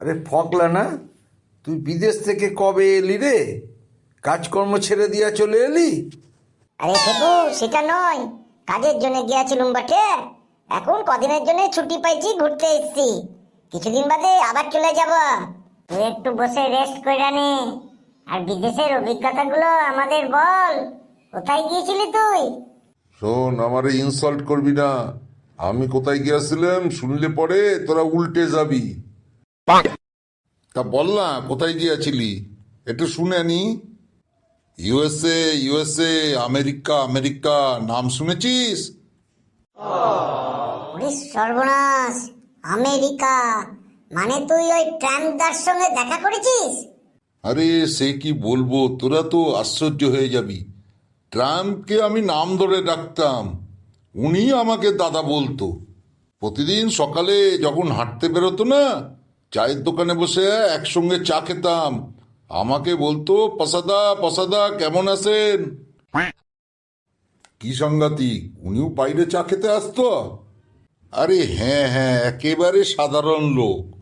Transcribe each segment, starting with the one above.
আরে ফকলা না তুই বিদেশ থেকে কবে এলি রে? কাজকর্ম ছেড়ে দিয়া চলে এলি? আরে ফেকু সেটা নয়। কাজের জন্য গিয়েছিলুম বটে এখন কদিনের জন্য ছুটি পাইছি ঘুরতে এসেছি। কিছুদিন বাদে আবার চলে যাব। তুই একটু বসে রেস্ট করে নে। আর বিদেশের অভিজ্ঞতাগুলো আমাদের বল। কোথায় গিয়েছিলি তুই? শোন আমারে ইনসাল্ট করবি না। আমি কোথায় গিয়েছিলাম শুনলে পরে তোরা উল্টে যাবি। তা বল না কোথায় গিয়েছিলি? একটু শুনে নি। ইউএসএ ইউএসএ আমেরিকা আমেরিকা নাম শুনেছিস? সর্বনাশ আমেরিকা মানে তুই ওই ট্রাম্পদার সঙ্গে দেখা করেছিস? আরে সে কি বলব তোরা তো আশ্চর্য হয়ে যাবি। ট্রাম্পকে আমি নাম ধরে ডাকতাম উনি আমাকে দাদা বলতো। প্রতিদিন সকালে যখন হাঁটতে বেরোতো না চায়ের দোকানে বসে একসঙ্গে চা খেতাম। আমাকে বলতো পসাদা পসাদা কেমন আছেন? কি সাংঘাতিক উনিও বাইরে চা খেতে আসতো? আরে হ্যাঁ হ্যাঁ একেবারে সাধারণ লোক।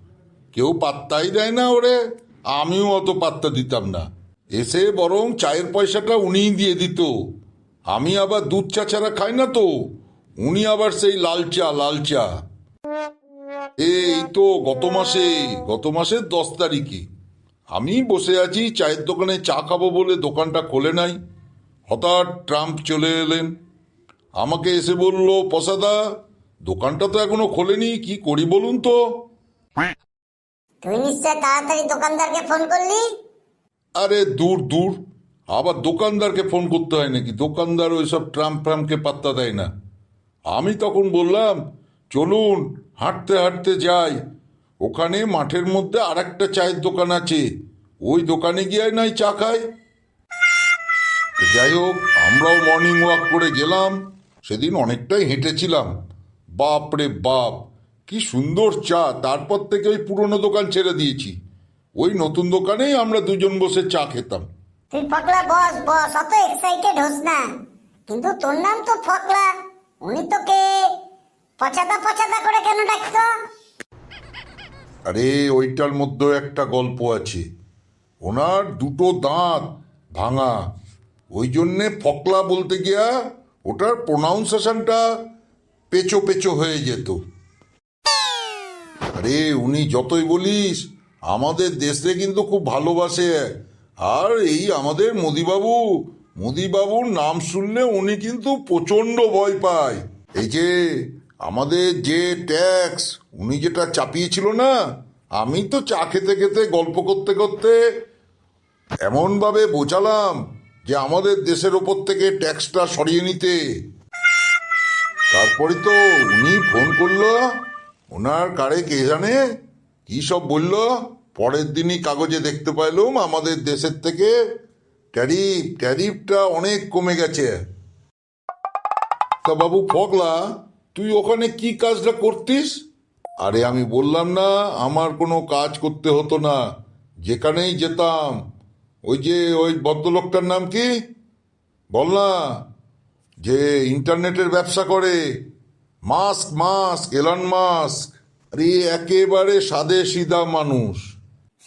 কেউ পাত্তাই দেয় না ওরে। আমিও অত পাত্তা দিতাম না। এসে বরং চায়ের পয়সাটা উনিই দিয়ে দিত। আমি আবার দুধ চা ছাড়া খাই না তো। উনি আবার সেই লাল চা লাল চা। এই তো গত মাসে গত মাসের দশ তারিখে। আমি বসে আছি চায়ের দোকানে চা খাব বলে দোকানটা খোলে নাই। হঠাৎ ট্রাম্প চলে এলেন। আমাকে এসে বলল পসাদা দোকানটা তো এখনও খোলেনি কি করি বলুন তো? তুই নিশ্চয় তাড়াতাড়ি দোকানদারকে ফোন করলি? আরে দূর দূর। আবার দোকানদারকে ফোন করতে হয় নাকি? দোকানদার ওইসব ট্রাম্প ফ্রাম্পকে পাত্তা দেয় না। আমি তখন বললাম চলুন, হাঁটতে হাঁটতে যাই। ওখানে মাঠের মধ্যে আর একটা চায়ের দোকান আছে। ওই দোকানে গিয়ে নাই চা খাই। যাই হোক, আমরাও মর্নিং ওয়াক করে গেলাম। সেদিন অনেকটাই হেঁটেছিলাম। বাপ রে বাপ, কি সুন্দর চা। তারপর থেকে ওই পুরনো দোকান ছেড়ে দিয়েছি। ওই নতুন দোকানেই আমরা দুজন বসে চা খেতাম। তুই ফকলা, বস বস, অত এক্সাইটেড হোস না। কিন্তু তোর নাম তো ফকলা। উনি তোকে পচাদা পচাদা করে কেন ডাকতো? আরে, ওইটার মধ্যেও একটা গল্প আছে। ওনার দুটো দাঁত ভাঙা। ওই জন্যে ফকলা বলতে গিয়া ওটার প্রোনাউন্সেশনটা পেচো পেচো হয়ে যেত। আরে, উনি যতই বলিস, আমাদের দেশে কিন্তু খুব ভালোবাসে। আর এই আমাদের মোদিবাবু, মোদিবাবুর নাম শুনলে উনি কিন্তু প্রচণ্ড ভয় পায়। এই যে আমাদের যে ট্যাক্স, উনি যেটা চাপিয়েছিল না, আমি তো চা খেতে খেতে, গল্প করতে করতে এমনভাবে বোঝালাম যে আমাদের দেশের ওপর থেকে ট্যাক্সটা সরিয়ে নিতে। তারপরে তো উনি ফোন করল, ওনার কারে কে জানে কি সব বলল। পরের দিনই কাগজে দেখতে পাইলাম আমাদের দেশের থেকে ট্যারিফ, ট্যারিফটা অনেক কমে গেছে। তা বাবু ফগলা তুই ওখানে কি কাজটা করতিস? আরে আমি বললাম না আমার কোনো কাজ করতে হতো না। যেখানেই যেতাম। ওই যে ওই ভদ্রলোকটার নাম কি? বল না। যে ইন্টারনেটের ব্যবসা করে। Musk Musk Elon Musk. আরে একেবারে সাদে সিধা মানুষ।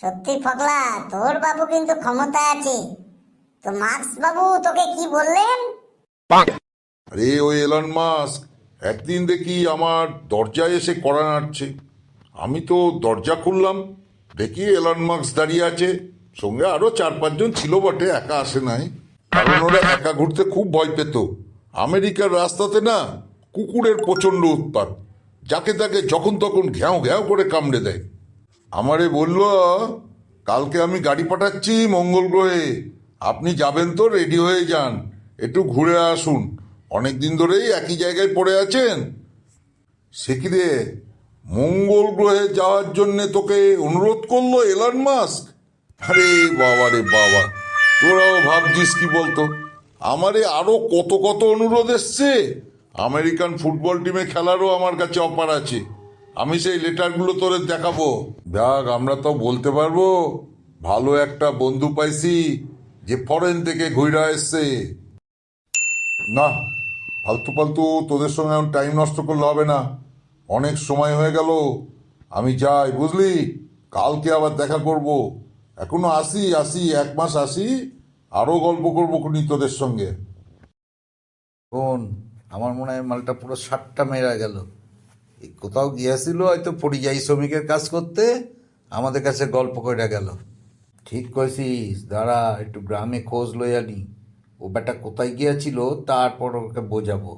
সত্যি ফকলা তোর বাবু কিন্তু ক্ষমতা আছে। তো মার্কস বাবু তোকে কি বললেন? আরে ওই এলন মাস্ক। একদিন দেখি আমার দরজায় এসে কড়া নাড়ছে। আমি তো দরজা খুললাম, দেখি এলন মাস্ক দাঁড়িয়ে আছে। সঙ্গে আরও চার পাঁচজন ছিল বটে, একা আসে নাই। কারণ ওরা একা ঘুরতে খুব ভয় পেত। আমেরিকার রাস্তাতে না কুকুরের প্রচণ্ড উৎপাত, যাকে তাকে যখন তখন ঘ্যাও ঘ্যাও করে কামড়ে দেয়। আমারে বলল, কালকে আমি গাড়ি পাঠাচ্ছি মঙ্গল গ্রহে। আপনি যাবেন তো, রেডি হয়ে যান। একটু ঘুরে আসুন। অনেক দিন ধরেই একই জায়গায় পড়ে আছেন। সে কি রে? মঙ্গল গ্রহে যাওয়ার জন্য তোকে অনুরোধ করল এলন মাস্ক? আরে বাবা রে বাবা, তোরাও ভাবছিস কি বলতো? আমারে আরও কত কত অনুরোধ এসছে। আমেরিকান ফুটবল টিমে খেলারও আমার কাছে অফার আছে। আমি সেই লেটারগুলো তোরে দেখাবো। দেখ, আমরা তো বলতে পারব, ভালো একটা বন্ধু পাইছি যে ফরেন থেকে ঘুরা এসছে। না ফালতু ফালতু তোদের সঙ্গে এখন টাইম নষ্ট করলে হবে না। অনেক সময় হয়ে গেল। আমি যাই, বুঝলি? কালকে আবার দেখা করব। এখনও আসি আসি, এক মাস আসি, আরও গল্প করব খুনি তোদের সঙ্গে। কোন আমার মনে হয় মালটা পুরো সাতটা মেরা গেল। এই কোথাও গিয়েছিল হয়তো পরিযায়ী শ্রমিকের কাজ করতে, আমাদের কাছে গল্প করে গেল। ঠিক কইছিস, দাঁড়া, একটু গ্রামে খোঁজ লই আনি ও বেটা কোথায় গিয়েছিল তারপর ওকে বোঝাবো।